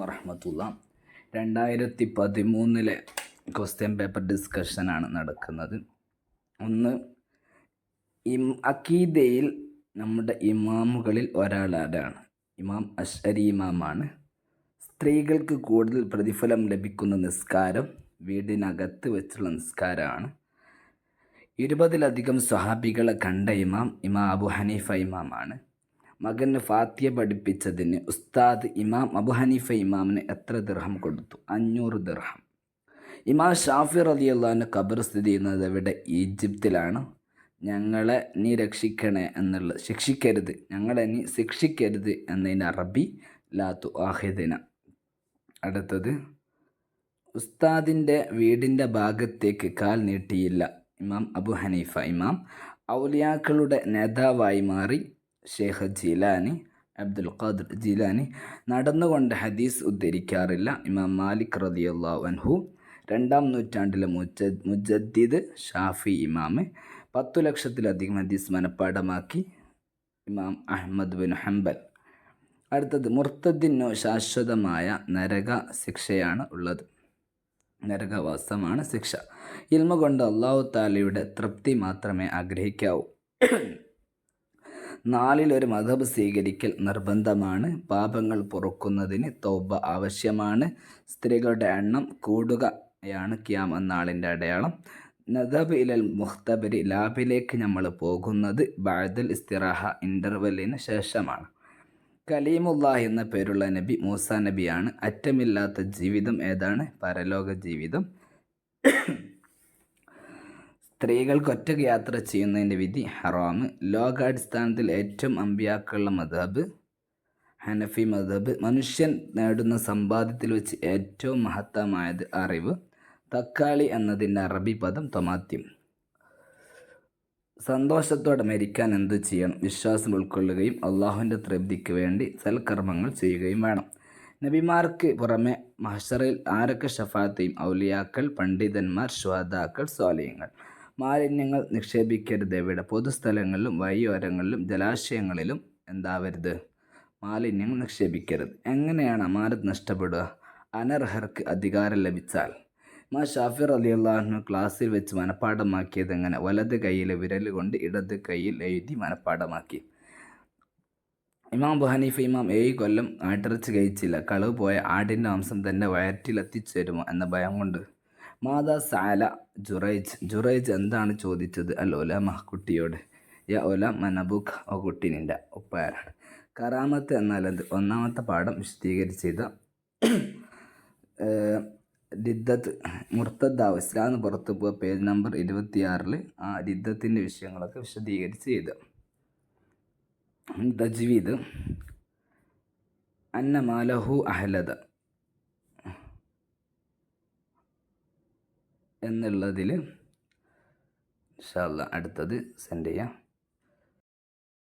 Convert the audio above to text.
വറഹമത്തുള്ള രണ്ടായിരത്തി പതിമൂന്നിലെ ക്വസ്റ്റ്യൻ പേപ്പർ ഡിസ്കഷനാണ് നടക്കുന്നത്. ഒന്ന് ഇം അക്കീദയിൽ നമ്മുടെ ഇമാമുകളിൽ ഒരാളാരാണ് ഇമാം അഷ്അരി ഇമാമാണ്. സ്ത്രീകൾക്ക് കൂടുതൽ പ്രതിഫലം ലഭിക്കുന്ന നിസ്കാരം വീടിനകത്ത് വെച്ചുള്ള നിസ്കാരമാണ്. ഇരുപതിലധികം സ്വഹാബികളെ കണ്ട ഇമാം ഇമാം അബു ഹനീഫ ഇമാമാണ്. മകന് ഫാത്തിയ പഠിപ്പിച്ചതിന് ഉസ്താദ് ഇമാം അബു ഹനീഫ ഇമാമിന് എത്ര ദിർഹം കൊടുത്തു? അഞ്ഞൂറ് ദിർഹം. ഇമാം ഷാഫി റലി അള്ളാഹിന്റെ ഖബർ സ്ഥിതി ചെയ്യുന്നത് എവിടെ? ഈജിപ്തിലാണ്. ഞങ്ങളെ നീ രക്ഷിക്കണേ എന്നുള്ള ശിക്ഷിക്കരുത്. ഞങ്ങളെ നീ ശിക്ഷിക്കരുത് എന്നതിന് അറബി ലാത്തു ആഹിദിന അടുത്തത് ഉസ്താദിന്റെ വീടിന്റെ ഭാഗത്തേക്ക് കാൽ നീട്ടിയില്ല ഇമാം അബു ഹനീഫ ഇമാം. ഔലിയാക്കളുടെ നേതാവായി മാറി ഷേഖ് ജീലാനി അബ്ദുൽ ഖാദർ ജീലാനി നടന്നുകൊണ്ട് ഹദീസ് ഉദ്ധരിക്കാറില്ല. ഇമാം മാലിക് റളിയല്ലാഹു അൻഹു രണ്ടാം നൂറ്റാണ്ടിലെ മുജ മുജദ്ദിദ് ഷാഫി ഇമാമ് പത്തു ലക്ഷത്തിലധികം ഹദീസ് മനഃപ്പാടമാക്കി ഇമാം അഹമ്മദ് ബിൻ ഹംബൽ. അടുത്തത് മുർത്തദിനു ശാശ്വതമായ നരക ശിക്ഷയാണ് ഉള്ളത്. നരകവാസമാണ് ശിക്ഷ. ഇൽമ കൊണ്ട് അള്ളാഹു താലയുടെ തൃപ്തി മാത്രമേ ആഗ്രഹിക്കാവൂ. നാലിൽ ഒരു മതബ് സ്വീകരിക്കൽ നിർബന്ധമാണ്. പാപങ്ങൾ പൊറുക്കുന്നതിന് തൗബ ആവശ്യമാണ്. സ്ത്രീകളുടെ എണ്ണം കൂടുകയാണ് ക്യാം എന്നാളിന്റെ അടയാളം. നദബ് ഇലൽ മുഖ്തബരി ലാബിലേക്ക് നമ്മൾ പോകുന്നത് ബാദൽ ഇസ്തിറാഹ ഇന്റർവെല്ലിന് ശേഷമാണ്. കലീമുല്ലാഹ് എന്ന പേരുള്ള നബി മൂസ നബിയാണ്. അറ്റമില്ലാത്ത ജീവിതം ഏതാണ്? പരലോക ജീവിതം. സ്ത്രീകൾക്ക് ഒറ്റയ്ക്ക് യാത്ര ചെയ്യുന്നതിന്റെ വിധി ഹറാമ്. ലോകാടിസ്ഥാനത്തിൽ ഏറ്റവും അമ്പിയാക്കുള്ള മതബ് ഹനഫി മതബ് മനുഷ്യൻ നേടുന്ന സമ്പാദ്യത്തിൽ വെച്ച് ഏറ്റവും മഹത്തമായത് അറിവ് തക്കാളി എന്നതിന്റെ അറബി പദം തൊമാത്യം. സന്തോഷത്തോടെ മരിക്കാൻ എന്ത് ചെയ്യണം? വിശ്വാസം ഉൾക്കൊള്ളുകയും അള്ളാഹുവിന്റെ തൃപ്തിക്ക് വേണ്ടി സൽക്കർമ്മങ്ങൾ ചെയ്യുകയും വേണം. നബിമാർക്ക് പുറമെ മഹഷറിൽ ആരൊക്കെ ഷഫാത്തെയും ഔലിയാക്കൾ പണ്ഡിതന്മാർ ശ്വാതാക്കൾ സ്വാലയങ്ങൾ മാലിന്യങ്ങൾ നിക്ഷേപിക്കരുത്. എവിടെ? പൊതുസ്ഥലങ്ങളിലും വഴിയോരങ്ങളിലും ജലാശയങ്ങളിലും എന്താവരുത്? മാലിന്യങ്ങൾ നിക്ഷേപിക്കരുത്. എങ്ങനെയാണ് അമാനത്ത് നഷ്ടപ്പെടുക? അനർഹർക്ക് അധികാരം ലഭിച്ചാൽ. മാ ഷാഫിർ അലി അള്ളാഹു ക്ലാസ്സിൽ വെച്ച് മനഃപ്പാഠമാക്കിയത് എങ്ങനെ? വലത് കൈയിലെ വിരൽ കൊണ്ട് ഇടത് കൈയിൽ എഴുതി മനഃപ്പാഠമാക്കി. ഇമാം ബുഹനീഫ ഇമാം ഏഴ് കൊല്ലം ആട്ടിറച്ച് കഴിച്ചില്ല. കളവ് പോയ ആടിന്റെ മാംസം തന്റെ വയറ്റിലെത്തിച്ചേരുമോ എന്ന ഭയം കൊണ്ട്. മാതാ സാല ജുറൈജ് ജുറൈജ് എന്താണ് ചോദിച്ചത്? അൽ ഒലമ കുട്ടിയോട്. യ ഒല മനബുഖ് ഒ കുട്ടിനിന്റെ ഉപ്പാരാണ്. കറാമത്ത് എന്നാൽ ഒന്നാമത്തെ പാഠം വിശദീകരിച്ചത് രിദ്ദത്ത് മുർത്തദ്ദാവ് ഇസ്ലാന്ന് പുറത്തു പോയ പേജ് നമ്പർ ഇരുപത്തിയാറിൽ ആ രിദ്ദത്തിന്റെ വിഷയങ്ങളൊക്കെ വിശദീകരിച്ച് ചെയ്ത്. തജ്വീദ്. അന്നമാലഹു അഹ്ലദ. എന്നുള്ളതിൽ ഇൻഷാല്ല അടുത്തത് സെൻഡ് ചെയ്യാം.